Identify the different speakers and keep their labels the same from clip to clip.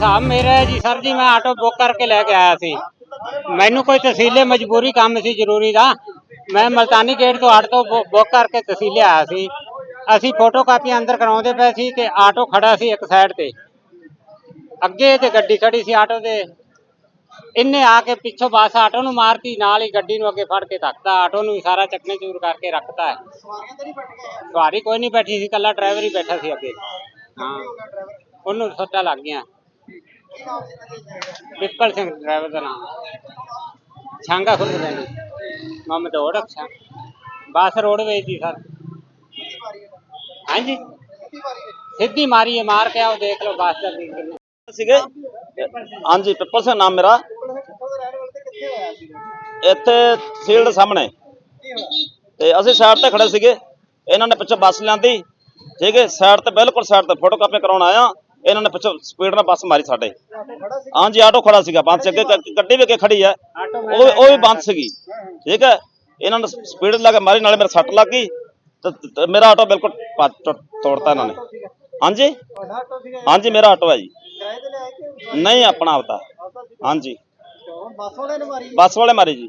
Speaker 1: ਸਾਹਿਬ, ਮੇਰਾ ਜੀ ਸਰ ਜੀ, ਮੈਂ ਆਟੋ ਬੁੱਕ ਕਰਕੇ ਲੈ ਕੇ ਆਇਆ ਸੀ। ਮੈਨੂੰ ਕੋਈ ਤਹਿਸੀਲੇ ਮਜਬੂਰੀ ਕੰਮ ਸੀ ਜ਼ਰੂਰੀ ਦਾ। ਮੈਂ ਮਲਤਾਨੀ ਗੇਟ ਤੋਂ ਆਟੋ ਬੁ- ਬੁੱਕ ਕਰਕੇ ਤਹਿਸੀਲੇ ਆਇਆ ਸੀ। ਅਸੀਂ ਫੋਟੋ ਕਾਪੀ ਅੰਦਰ ਕਰਾਉਂਦੇ ਪਏ ਸੀ ਤੇ ਆਟੋ ਖੜਾ ਸੀ ਇੱਕ ਸਾਈਡ ਤੇ। ਅੱਗੇ ਤੇ ਗੱਡੀ ਖੜੀ ਸੀ ਆਟੋ ਦੇ। ਇਹਨੇ ਆ ਕੇ ਪਿੱਛੋਂ ਬੱਸ ਆਟੋ ਨੂੰ ਮਾਰਤੀ, ਨਾਲ ਹੀ ਗੱਡੀ ਨੂੰ ਅੱਗੇ ਫੜ ਕੇ ਧੱਕਦਾ ਆਟੋ ਨੂੰ ਵੀ ਸਾਰਾ ਚੱਕਨੇ ਚੂਰ ਕਰਕੇ ਰੱਖਤਾ। ਹੈ ਸਵਾਰੀ ਕੋਈ ਨਹੀਂ ਬੈਠੀ ਸੀ ਕੱਲਾ ਡਰਾਈਵਰ ਹੀ ਬੈਠਾ ਸੀ ਅੱਗੇ। ਹਾਂ। ਉਹਨੂੰ ਸੱਟਾਂ ਲੱਗ ਗਈਆਂ। ਪਿੱਪਲ ਸਿੰਘ ਡਰਾਈਵਰ ਦਾ ਨਾਮ ਛਾਂਗਾ ਖੁਰਦ ਦਾ ਜੀ ਮਮਦੋੜ ਅੱਛਾ ਬੱਸ ਰੋਡਵੇਜ ਦੀ ਸਰ ਹਾਂਜੀ ਸਿੱਧੀ ਮਾਰੀ ਹੈ ਮਾਰ ਕੇ ਆਓ ਦੇਖ ਲਓ ਬੱਸ ਦਾ ਵੀ ਕਿੰਨੇ
Speaker 2: ਸੀਗੇ ਹਾਂਜੀ ਪਿੱਪਲ ਸਿੰਘ ਨਾਮ ਮੇਰਾ ਇੱਥੇ ਫੀਲਡ ਸਾਹਮਣੇ ਤੇ ਅਸੀਂ ਸਾਈਡ ਤੇ ਖੜੇ ਸੀਗੇ ਇਹਨਾਂ ਨੇ ਪਿੱਛੋਂ ਬੱਸ ਲਿਆਂਦੀ ਠੀਕ ਹੈ ਸਾਈਡ ਤੇ ਬਿਲਕੁਲ ਸਾਈਡ ਤੇ ਫੋਟੋ ਕਾਪੀ ਕਰਾਉਣ ਆਇਆ ਇਹਨਾਂ ਨੇ ਪਿੱਛੋਂ ਸਪੀਡ ਨਾਲ ਬੱਸ ਮਾਰੀ ਸਾਡੇ। ਹਾਂਜੀ, ਆਟੋ ਖੜਾ ਸੀਗਾ, ਬੰਦ ਸੀ ਅੱਗੇ ਗ- ਗੱਡੀ ਵੀ ਅੱਗੇ ਖੜੀ ਹੈ
Speaker 1: ਆਟੋ
Speaker 2: ਉਹ ਵੀ- ਉਹ ਵੀ ਬੰਦ ਸੀਗੀ। ਠੀਕ ਹੈ ਇਹਨਾਂ ਨੇ ਸਪੀਡ ਲਾ ਕੇ ਮਾਰੀ, ਨਾਲੇ ਮੇਰੇ ਸੱਟ ਲੱਗ ਗਈ। ਤੇ ਤੇ ਮੇਰਾ ਆਟੋ ਬਿਲਕੁਲ ਪਾ- ਟੁੱਟ- ਤੋੜਤਾ ਇਹਨਾਂ ਨੇ। ਹਾਂਜੀ? ਹਾਂਜੀ, ਮੇਰਾ ਆਟੋ ਹੈ ਜੀ। ਨਹੀਂ, ਆਪਣਾ ਆਪਦਾ। ਹਾਂਜੀ। ਬੱਸ ਵਾਲੇ ਮਾਰੀ ਜੀ।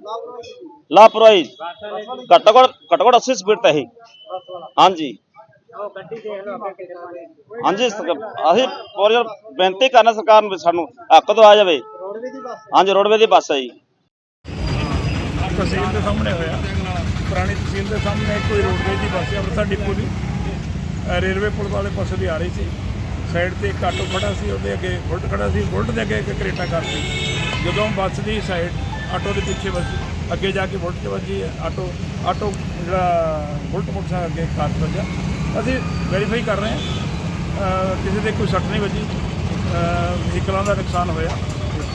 Speaker 2: ਲਾਪਰਵਾਹੀ। ਘੱਟੋ ਘੱਟ ਘੱਟੋ ਘੱਟ 80 ਸਪੀਡ ਤੇ ਹੀ ਹਾਂਜੀ। ਹਾਂਜੀ ਸ- ਅਸੀਂ ਪੂਰੀ ਬੇਨਤੀ ਕਰਨਾ ਸਰਕਾਰ ਨੂੰ ਵੀ ਸਾਨੂੰ ਹੱਕ ਦਵਾ ਜਾਵੇ। ਹਾਂਜੀ ਰੋਡਵੇ ਦੀ ਬੱਸ ਹੈ ਜੀ।
Speaker 3: ਤਹਿਸੀਲ ਦੇ ਸਾਹਮਣੇ ਹੋਇਆ। ਪੁਰਾਣੀ ਤਹਿਸੀਲ ਦੇ ਸਾਹਮਣੇ ਕੋਈ ਰੋਡਵੇਜ ਦੀ ਬੱਸ ਅੰਮ੍ਰਿਤਸਰ ਡਿਪੂ ਦੀ। ਰੇਲਵੇ ਪੁਲ ਵਾਲੇ ਪਾਸੇ ਦੀ ਆ ਰਹੀ ਸੀ। ਸਾਈਡ ਤੇ ਇੱਕ ਆਟੋ ਖੜਾ ਸੀ ਉਹਦੇ ਅੱਗੇ ਬੁਲਟ ਖੜਾ ਸੀ ਬੁਲਟ ਦੇ ਅੱਗੇ ਇੱਕ ਕਰੇਟਾ ਕਾਰ ਸੀ। ਜਦੋਂ ਬੱਸ ਦੀ ਸਾਈਡ ਆਟੋ ਦੇ ਪਿੱਛੇ ਵੱਜੀ ਅੱਗੇ ਜਾ ਕੇ ਬੁਲਟ 'ਚ ਵੱਜੀ ਆਟੋ ਆਟੋ ਜਿਹੜਾ ਬੁਲਟ ਮੋਟਰਸਾਈਕਲ ਅੱਗੇ ਕਾਰ 'ਚ ਵੱਜਾ ਅਸੀਂ ਵੈਰੀਫਾਈ ਕਰ ਰਹੇ ਹਾਂ। ਕਿਸੇ ਦੇ ਕੋਈ ਸੱਟ ਨਹੀਂ ਵੱਜੀ। ਵਹੀਕਲਾਂ ਦਾ ਨੁਕਸਾਨ ਹੋਇਆ।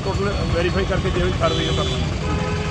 Speaker 3: ਟੋਟਲ ਵੈਰੀਫਾਈ ਕਰਕੇ ਜੇ ਵੀ ਕਾਰਵਾਈ ਉਹ ਕਰਾਂਗੇ।